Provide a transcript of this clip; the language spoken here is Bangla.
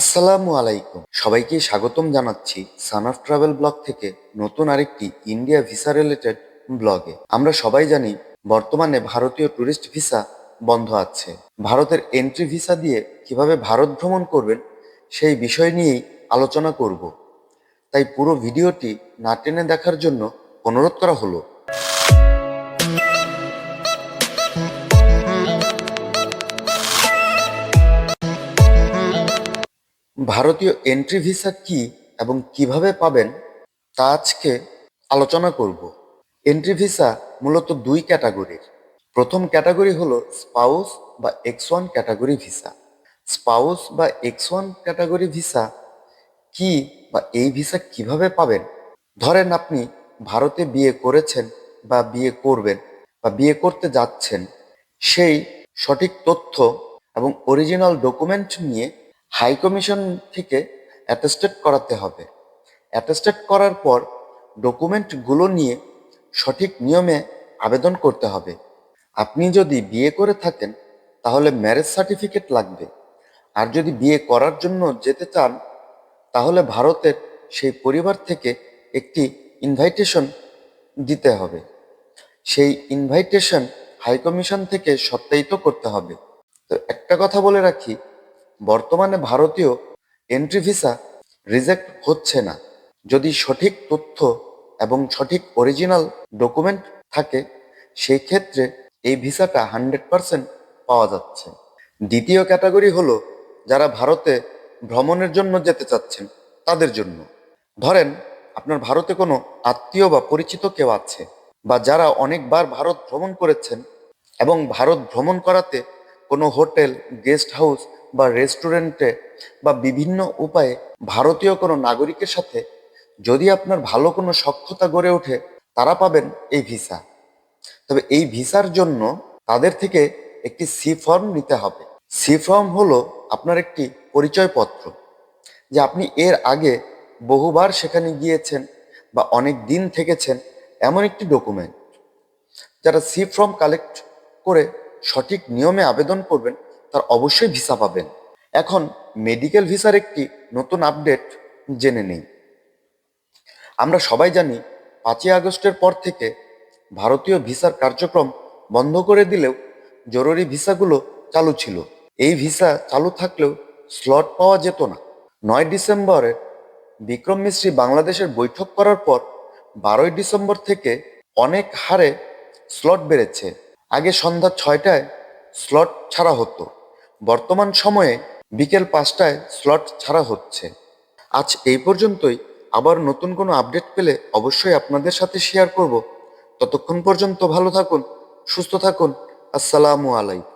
আসসালামু আলাইকুম। সবাইকে স্বাগতম জানাচ্ছি সান অফ ট্রাভেল ব্লগ থেকে নতুন আরেকটি ইন্ডিয়া ভিসা রিলেটেড ব্লগে। আমরা সবাই জানি বর্তমানে ভারতীয় ট্যুরিস্ট ভিসা বন্ধ আছে। ভারতের এন্ট্রি ভিসা দিয়ে কীভাবে ভারত ভ্রমণ করবেন সেই বিষয় নিয়েই আলোচনা করব। তাই পুরো ভিডিওটি না টেনে দেখার জন্য অনুরোধ করা হলো। ভারতীয় এন্ট্রি ভিসা কি এবং কীভাবে পাবেন তা আজকে আলোচনা করব। এন্ট্রি ভিসা মূলত দুই ক্যাটাগরির প্রথম ক্যাটাগরি হলো স্পাউস বা X one category visa spouse বা এক্স ওয়ান ক্যাটাগরি ভিসা কি বা এই ভিসা কীভাবে পাবেন? ধরেন আপনি ভারতে বিয়ে করেছেন বা বিয়ে করবেন বা বিয়ে করতে যাচ্ছেন। সেই সঠিক তথ্য এবং অরিজিনাল ডকুমেন্ট নিয়ে হাই কমিশন থেকে অ্যাটেস্টেড করাতে হবে। অ্যাটেস্টেড করার পর ডকুমেন্টগুলো নিয়ে সঠিক নিয়মে আবেদন করতে হবে। আপনি যদি বিয়ে করে থাকেন, তাহলে ম্যারেজ সার্টিফিকেট লাগবে। আর যদি বিয়ে করার জন্য যেতে চান, তাহলে ভারতের সেই পরিবার থেকে একটি ইনভাইটেশন দিতে হবে। সেই ইনভাইটেশন হাই কমিশন থেকে সত্যায়িত করতে হবে। তো একটা কথা বলে রাখি বর্তমানে ভারতীয় এন্ট্রি ভিসা রিজেক্ট হচ্ছে না। যদি সঠিক তথ্য এবং সঠিক অরিজিনাল ডকুমেন্ট থাকে, সেই ক্ষেত্রে এই ভিসাটা হান্ড্রেড পারসেন্ট পাওয়া যাচ্ছে। দ্বিতীয় ক্যাটাগরি হলো যারা ভারতে ভ্রমণের জন্য যেতে চাচ্ছেন, তাদের জন্য। ধরেন, আপনার ভারতে কোনো আত্মীয় বা পরিচিত কেউ আছে, বা যারা অনেকবার ভারত ভ্রমণ করেছেন এবং ভারত ভ্রমণ করাতে কোনো হোটেল, গেস্ট হাউস বা রেস্টুরেন্টে বা বিভিন্ন উপায়ে ভারতীয় কোনো নাগরিকের সাথে যদি আপনার ভালো কোনো সক্ষতা গড়ে ওঠে, তারা পাবেন এই ভিসা। তবে এই ভিসার জন্য তাদের থেকে একটি সি ফর্ম নিতে হবে। সি ফর্ম হলো আপনার একটি পরিচয়পত্র, যে আপনি এর আগে বহুবার সেখানে গিয়েছেন বা অনেক দিন থেকেছেন এমন একটি ডকুমেন্ট। যারা সি ফর্ম কালেক্ট করে সঠিক নিয়মে আবেদন করবেন, তার অবশ্যই ভিসা পাবেন। এখন মেডিকেল ভিসার একটি নতুন আপডেট জেনে নেই। আমরা সবাই জানি, পাঁচই আগস্টের পর থেকে ভারতীয় ভিসার কার্যক্রম বন্ধ করে দিলেও জরুরি ভিসাগুলো চালু ছিল। এই ভিসা চালু থাকলেও স্লট পাওয়া যেত না। নয় ডিসেম্বরে বিক্রম মিশ্রী বাংলাদেশের বৈঠক করার পর বারোই ডিসেম্বর থেকে অনেক হারে স্লট বেড়েছে। আগে সন্ধ্যা ছয়টায় স্লট ছাড়া হতো। বর্তমান সময়ে বিকেল পাঁচটায় স্লট ছাড়া হচ্ছে। আজ এই পর্যন্তই। আবার নতুন কোনো আপডেট পেলে অবশ্যই আপনাদের সাথে শেয়ার করব। ততক্ষণ পর্যন্ত ভালো থাকুন, সুস্থ থাকুন। আসসালামু আলাইকুম।